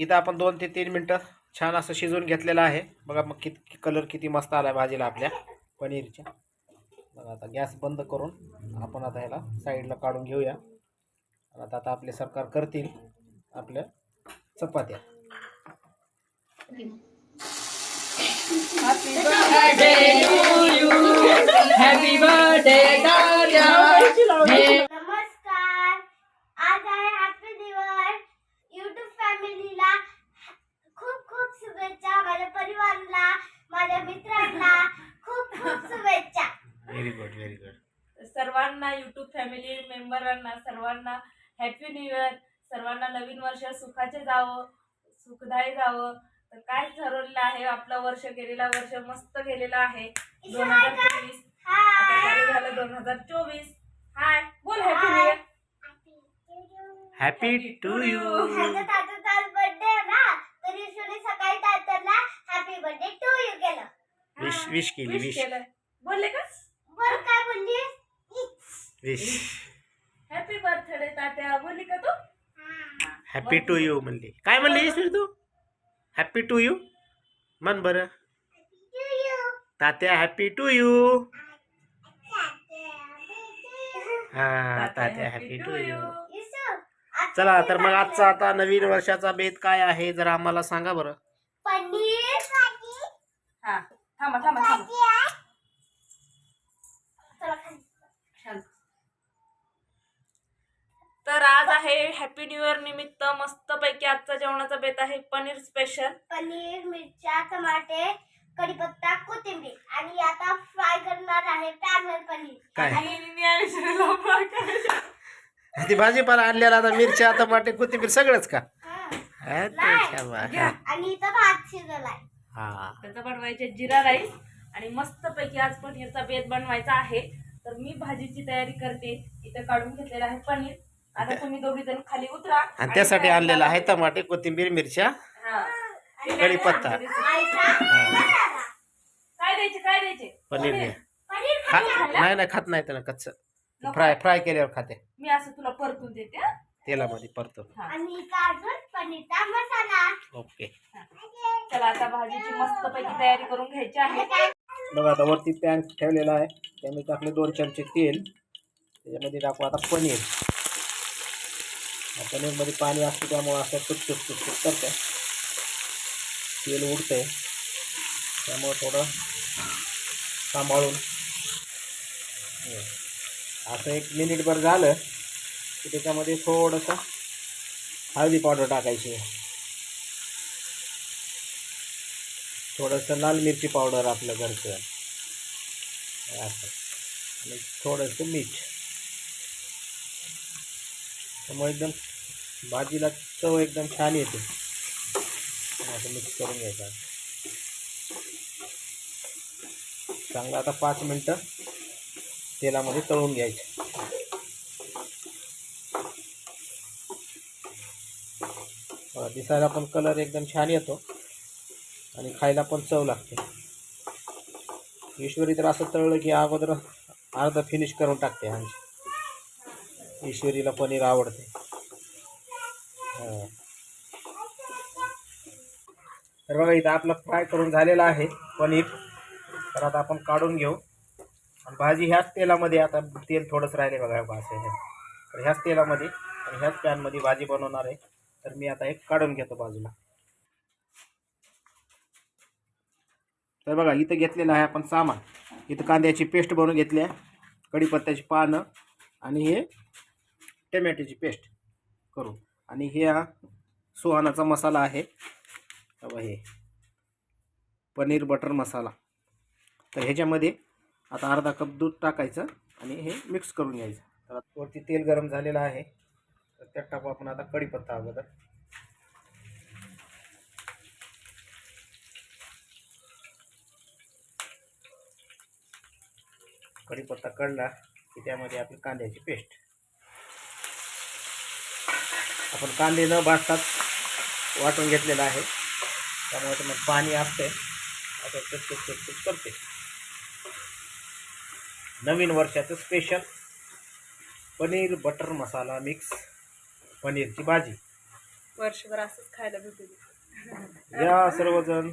इथं आपण दोन ते तीन मिनटं छान असं शिजवून घेतलेलं आहे. बघा मग किती कलर किती मस्त आला भाजीला आपल्या पनीरच्या. बघा आता गॅस बंद करून आपण आता ह्याला साईडला काढून घेऊया. आणि आता आता आपले सरकार करतील आपल्या चपात्या. सर्वांना युट्यूब फॅमिली मेंबरांना सर्वांना हॅपी न्यू इयर सर्वांना नवीन वर्ष सुखाचे जावं सुखदायी जावं. तर काय ठरवलेलं आहे? आपलं वर्ष गेलेला वर्ष मस्त गेलेलं आहे. दोन हजार चालू झालं दोन हजार चोवीस. हाय. बोल happy new year happy to you birthday ना? तर सकाळी तात्याला हॅपी बर्थडे टू यू केलं. विश विश केली विश केलं बोलले का बरं काय बोलली विश हॅपी बर्थडे तात्या बोलली का तू? हॅपी टू यू म्हणली. काय म्हणली ईश्वर तू? हॅपी टू यू म्हण बरं. तात्या हॅपी टू यू हा तात्या हॅपी टू यू चला तर मग आजचा आता नवीन वर्षाचा बेत काय आहे जरा आम्हाला सांगा बरं. पनीर. हा थांबा थांबा थांबा. हॅपी न्यू इयर निमित्त मस्त पैकी आजचा जेवणाचा बेत आहे पनीर स्पेशल पनीर मिरच्या टमाटे कढीपत्ता कोथिंबीर आणि आता फ्राय करणार आहे पॅनल पनीर. काय? आणि मी आणि श्रीला fry करायचं. ती भाजीपाला आणलेला आता मिरच्या टमाटे कोथिंबीर सगळंच का? हा. हा, ते छान वा. घ्या. आणि इथं भात शिजलाय. हा. त्याचा बनवायचे जिरा राईस आणि मस्त पैकी आज पनीरचा बेत बनवायचा आहे. तर मी भाजीची तयारी करते. इथं काढून घेतलेलं आहे पनीर. आता तुम्ही दोघी जण खाली उतरा आणि त्यासाठी आणलेला आहे टमाटे कोथिंबीर मिरच्या हा. कढीपत्ता आईचा मसाला काय द्यायचे काय द्यायचे? पनीर घे. पनीर खा खायला. नाही नाही खात नाही त्याला कच्च. फ्राय फ्राय केल्यावर खाते. मी असं तुला परतून देते हा? तेलामध्ये परतो हा. आणि इथं अजून पनीरचा मसाला. ओके. चला आता भाजीची मस्त पैकी तयारी करून घ्यायची आहे. बघा आता वरती पॅन ठेवलेला आहे. त्यामध्ये टाकले दोन चमचे तेल. त्याच्यामध्ये टाकू आता पनीर. पनीरमध्ये पाणी असतं त्यामुळं असं सुटसुट सुटसुट करतं. तेल उडतंय त्यामुळं थोडं सांभाळून. असं एक मिनिटभर झालं की त्याच्यामध्ये थोडंसं हळदी पावडर टाकायची. थोडंसं लाल मिरची पावडर आपलं घरचं. असं. आणि थोडंसं मीठ. त्यामुळे एकदम भाजीला चव एकदम छान येते. असं मिक्स करून घ्यायचं चांगलं आता पाच मिनटं तेलामध्ये तळून घ्यायचं. दिसायला पण कलर एकदम छान येतो आणि खायला पण चव लागते. ईश्वरी तर असं तळलं की अगोदर अर्धा फिनिश करून टाकते. आमची ईश्वरीला पनीर आवडते. तर बघा इथं आपलं फ्राय करून झालेलं आहे पनीर. तर आता आपण काढून घेऊ. आणि भाजी ह्याच तेलामध्ये आता तेल थोडंच राहिले बघा बा तर ह्याच तेलामध्ये आणि ह्याच पॅनमध्ये भाजी बनवणार आहे. तर मी आता एक काढून घेतो बाजूला. तर बघा इथं घेतलेलं आहे आपण सामान. इथं कांद्याची पेस्ट बनवून घेतली आहे. कढीपत्त्याची पानं आणि हे टमॅटोची पेस्ट करू आणि हे हा सुहानाचा मसाला आहे. हे पनीर बटर मसाला. तर ह्याच्यामध्ये आता अर्धा कप दूध टाकायचं आणि हे मिक्स करून घ्यायचं. तर वरती तेल गरम झालेलं आहे. तर त्यात टाकू आपण आता कढीपत्ता अगोदर. कढीपत्ता कळला की त्यामध्ये आपली कांद्याची पेस्ट. आपण कांदे न भाजताच वाटून घेतलेला आहे. त्यामुळे ते मग पाणी असते आता चटचट चटचट करते नवीन वर्षाचं special paneer butter masala mix पनीरची भाजी. वर्षभर असंच खायला भेटू दे. या सर्वजण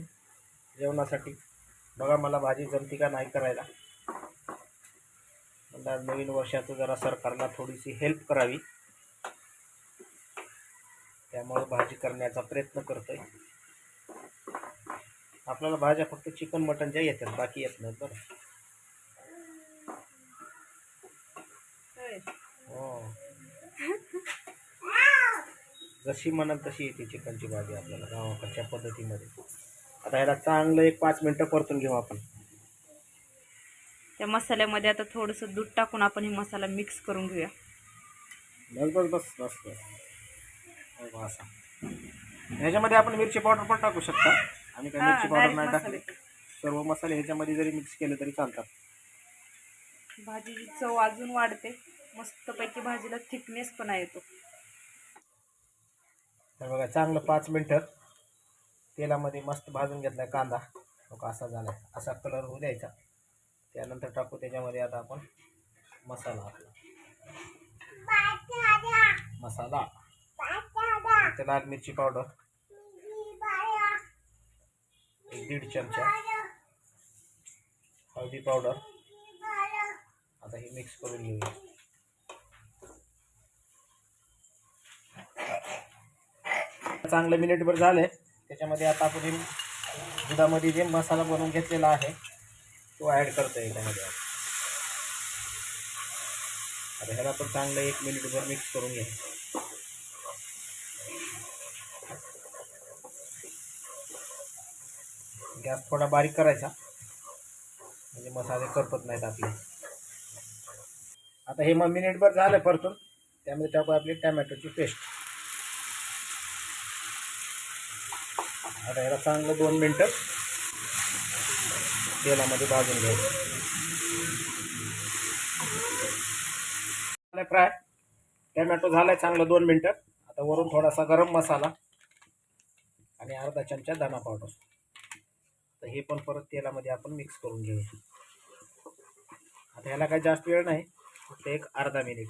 जेवणासाठी. बघा मला भाजी जमती का नाही करायला. मला नवीन वर्षाचं जरा सरकारला थोडीशी हेल्प करावी. त्यामुळे भाजी करण्याचा प्रयत्न करतोय. आपल्याला भाज्या फक्त चिकन मटनच्या येतात बाकी येत नाहीत बरं. हो. जशी म्हणाल तशी येते चिकनची भाजी आपल्याला गावाकडच्या पद्धतीमध्ये. आता ह्याला चांगलं एक पाच मिनटं परतून घेऊ आपण. त्या मसाल्यामध्ये आता थोडंसं दूध टाकून आपण हे मसाला मिक्स करून घेऊया. बस बस बस बस बस. असा ह्याच्यामध्ये आपण मिरची पावडर पण टाकू शकता. आम्ही काही हा, मिरची पावडर नाही. टाकली सर्व मसाले ह्याच्यामध्ये जरी मिक्स केले तरी चालतात. भाजीची चव अजून वाढते. मस्तपैकी भाजीला थिकनेस पण येतो तर बघा चांगलं पाच मिनटं तेलामध्ये मस्त भाजून घेतला कांदा. बघा असा झाला असा कलर होऊ द्यायचा. त्यानंतर टाकू त्याच्यामध्ये आता आपण मसाला. आपला मसाला. टाकते लाल मिरची पावडर. एक दीड चमचा. हळदी पावडर. आता हे मिक्स करून घेऊया. चांगलं मिनिटभर झाले त्याच्यामध्ये आता आपण हे दुधामध्ये जे मसाला बनवून घेतलेला आहे तो ॲड करतो याच्यामध्ये आता ह्याला पण चांगलं एक मिनिटभर मिक्स करून घ्यायचं गॅस थोडा बारीक करायचा. म्हणजे मसाले करपत नाहीत आपले. आता हे मग मिनिटभर झालं परतून त्यामध्ये टाकू आपली टॅमॅटोची पेस्ट. आता याला चांगलं दोन मिनटं तेलामध्ये भाजून घ्यायचं. फ्राय. टॅमॅटो झालाय चांगलं दोन मिनटं. आता वरून थोडासा गरम मसाला आणि अर्धा चमचा धना पावडर. तर हे पण परत तेलामध्ये आपण मिक्स करून घेऊया आता ह्याला काही जास्त वेळ नाही फक्त एक अर्धा मिनिट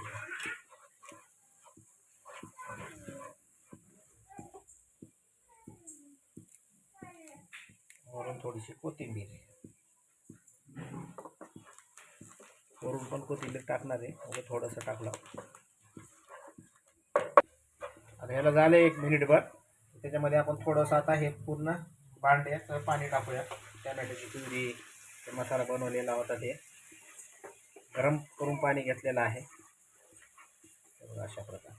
वरून थोडीशी कोथिंबीर. वरून पण कोथिंबीर टाकणार आहे म्हणजे थोडंसं टाकलं. आता ह्याला झालं एक मिनिटभर त्याच्यामध्ये आपण थोडंसं आता हे पूर्ण भांड्याचं पाणी टाकूया. टॅमॅटोची प्युरी ते मसाला बनवलेला होता ते. गरम करून पाणी घेतलेलं आहे. अशा प्रकारे.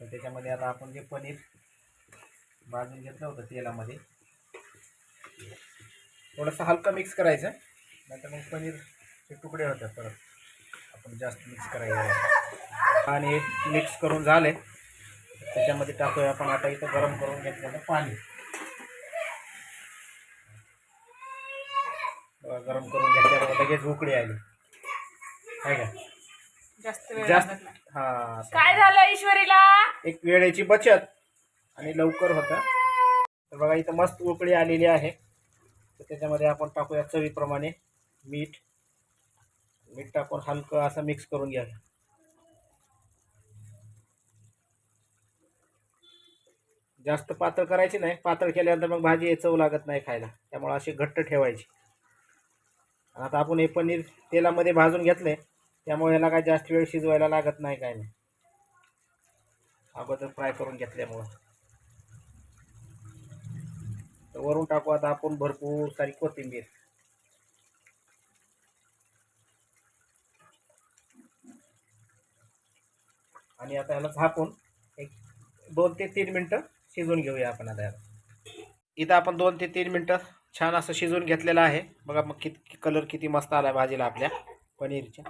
तर त्याच्यामध्ये आता आपण जे पनीर भाजून घेतलं होतं तेलामध्ये थोडंसं हलकं मिक्स करायचं. नंतर मग पनीरचे तुकडे होतात परत. आपण जास्त मिक्स करायचं आणि मिक्स करून झाले त्याच्यामध्ये टाकूया आपण. आता इथं गरम करून घेतलेलं पाणी. गरम करून घेतल्यावर लगेच उकळी आली. आहे का? जास्त वेळ जास्त लागत नाही. हां. काय झालं ईश्वरीला? एक वेळेची बचत आणि लवकर होतं. तर बघा इथं मस्त उकळी आलेली आहे. तर त्याच्यामध्ये आपण टाकूया चवीप्रमाणे मीठ. मीठ टाकून हलकं असं मिक्स करून घ्या. जास्त पातळ करायची नाही. पातळ केल्यानंतर मग भाजी चव लागत नाही खायला. त्यामुळे अशी घट्ट ठेवायची. आता आपण हे पनीर तेलामध्ये भाजून घेतले त्यामुळे ह्याला काय जास्त वेळ शिजवायला लागत नाही काय नाही. अगोदर फ्राय करून घेतल्यामुळं. तर वरून टाकू आता आपण भरपूर सारी कोथिंबीर. आणि आता ह्याला झाकून एक दोन ते तीन मिनटं शिजवून घेऊया आपण आता इथं आपण दोन ते तीन मिनटं छान असं शिजवून घेतलेलं आहे. बघा मग किती कलर किती मस्त आला आहे भाजीला आपल्या पनीरच्या.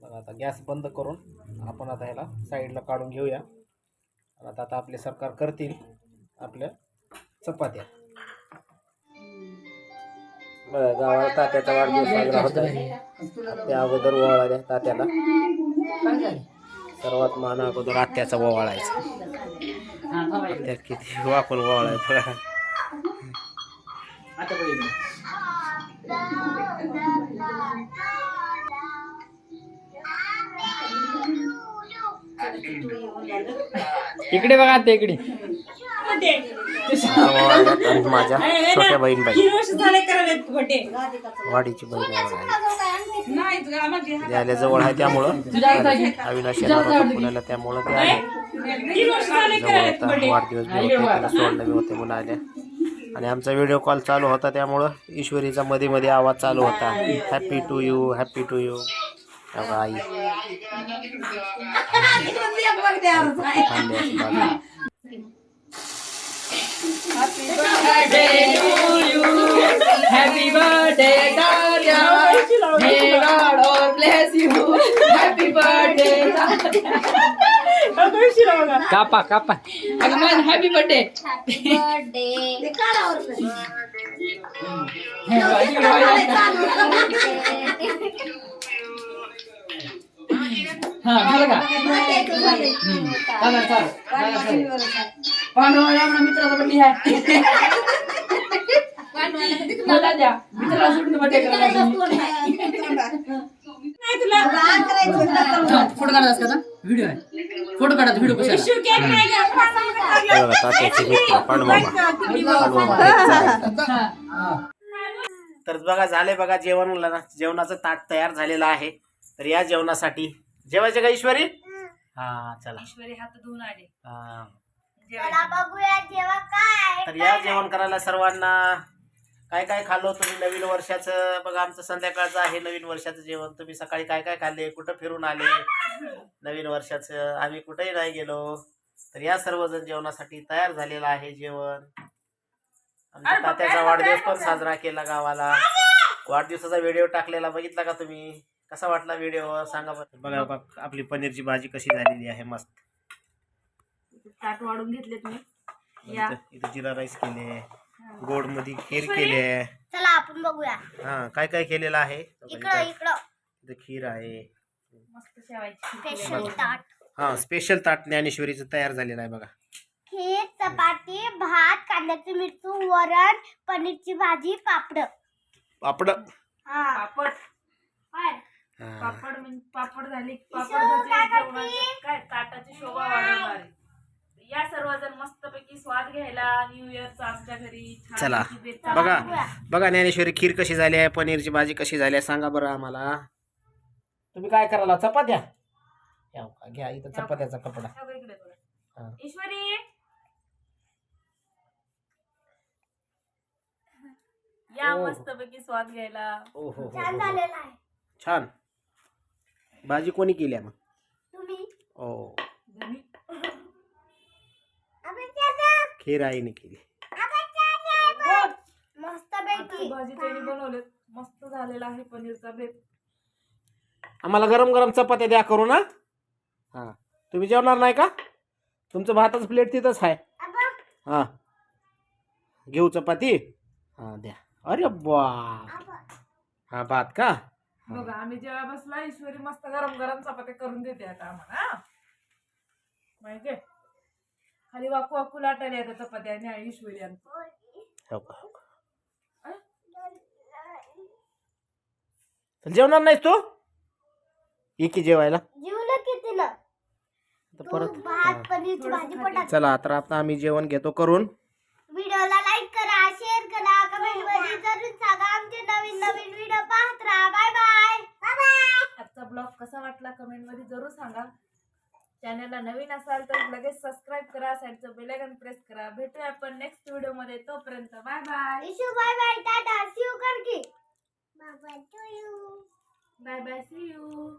बघा आता गॅस बंद करून आपण आता ह्याला साईडला काढून घेऊया. आणि आता आता आपले सरकार करतील आपल्या चपात्या. बघा गावाला तात्याचा वाढदिवस साजरा होता त्या अगोदर ओवाळाल्या तात्याला. सर्वात मान अगोदर आत्याचा ओवाळायचा. त्यात किती वापर ओवाळाय बघा इकडे बघा ते इकडे. आणि माझ्या छोट्या बहीण बाई. वाडीची बहीण आहे ही. जवळ आहे त्यामुळं. अविनाश पुण्याला त्यामुळं ते आले. वाढदिवस सोडलं होते म्हणून आल्या. आणि आमचा व्हिडिओ कॉल चालू होता त्यामुळं ईश्वरीचा मध्ये मध्ये आवाज चालू होता happy to you happy to you I Happy birthday, happy May God all bless you. Happy birthday. कापा कापा. अगं माझं हॅपी बर्थडे हा झालं का? हम्म. चालेल, चालेल. चालेल, चालेल. पांडवाला आपला मित्राचा बर्थडे आहे. मला द्या. मित्राला सोडून बर्थडे करायला फोटो काढायचा का? व्हिडिओ आहे. फोटो काढा व्हिडिओ हे तर बघा झाले बघा जेवण जेवणाचं ताट तयार झालेलं आहे. तर या जेवणासाठी जेवायचे का ईश्वरी? हा चला. ईश्वरी हात धुवून आले. हा. तर या जेवण करायला सर्वांना काय काय खाल्लो तुम्ही नवीन वर्षाचं? बघा आमचं संध्याकाळचं आहे नवीन वर्षाचं जेवण. तुम्ही सकाळी काय काय खाल्ले? कुठं फिरून आले? नवीन वर्षाचं. आम्ही कुठेही नाही गेलो. तर या सर्वजण जेवणासाठी तयार झालेलं आहे जेवण. आमच्या तात्याचा वाढदिवस पण साजरा केला गावाला. वाढदिवसाचा व्हिडिओ टाकलेला बघितला का तुम्ही? कसा वाटला व्हिडिओ? सांगा बघा बघा आपली पनीरची भाजी कशी झालेली आहे मस्त. ताट वाढून घेतले तुम्ही इथं जिरा राईस केले. गोडमध्ये खीर केली आहे. चला आपण बघूया. हा काय काय केलेलं आहे? इकडं इकडं. इथं खीर आहे. मस्त शेवायची स्पेशल ताट. हा स्पेशल ताट ज्ञानेश्वरीचं तयार झालेलं आहे बघा. खीर चपाती भात कांद्याची मिरचू वरण पनीरची भाजी पापड. पापड. हा. पापड. काय? पापड म्हणजे पापड झाली पापड भजी? जेवणाचं काय ताटाची शोभा वाढवणार आहे. या सर्वजण मस्तपैकी स्वाद घ्यायला न्यू इयरचा आमच्या घरी छान चला. बेत बघा. बघा ज्ञानेश्वरी खीर कशी झाली आहे पनीरची भाजी कशी झाली आहे सांगा बरं आम्हाला. तुम्ही काय करायला? चपात्या? या का, घ्या इथं चपात्याचा कपडा. हा बघ इकडे बघा. हा. ईश्वरी! या ओ. मस्तपैकी स्वाद घ्यायला. ओ हो हो, छान हो झालेला आहे. छान. भाजी कोणी केली आहे मग? तुम्ही? ओ. धनी. खीर आईने केली. मस्त आता पैकी भाजी त्यांनी बनवलेत. मस्त झालेला आहे पनीरचा बेत आम्हाला गरम गरम चपात्या द्या करू ना हा. तुम्ही जेवणार नाही का? तुमचं भाताचं प्लेट तिथंच आहे. हा. घेऊ चपाती? हा द्या. अरे बा हा भात का. बघा आम्ही जेव्हा बसला ईश्वरी मस्त गरम गरम चपात्या करून देते आता आम्हाला हा? माहितीये? खाली वाकू वाकू लाटायला येतात चपात्या आणि आमची. हो का, हो का. तर जेवणार नाहीस तू? ये की जेवायला. जीवलं किती ना आता तू परत भात हा. पनीरची भाजी. चला तर आता आम्ही जेवण घेतो करून. व्हिडिओला लाईक करा शेअर करा कमेंटमध्ये जरूर सांगा. आमचे नवीन नवीन व्हिडिओ पाहत राहा. बाय बाय बाय बाय आजचा ब्लॉग कसा वाटला कमेंटमध्ये जरूर सांगा. चॅनलला नवीन असाल तर लगेच सबस्क्राईब करा साईडचं बेलायकन प्रेस करा. भेटूया आपण नेक्स्ट व्हिडिओमध्ये. तोपर्यंत bye bye Ishu bye bye tata. See you कर की bye bye to you bye bye see you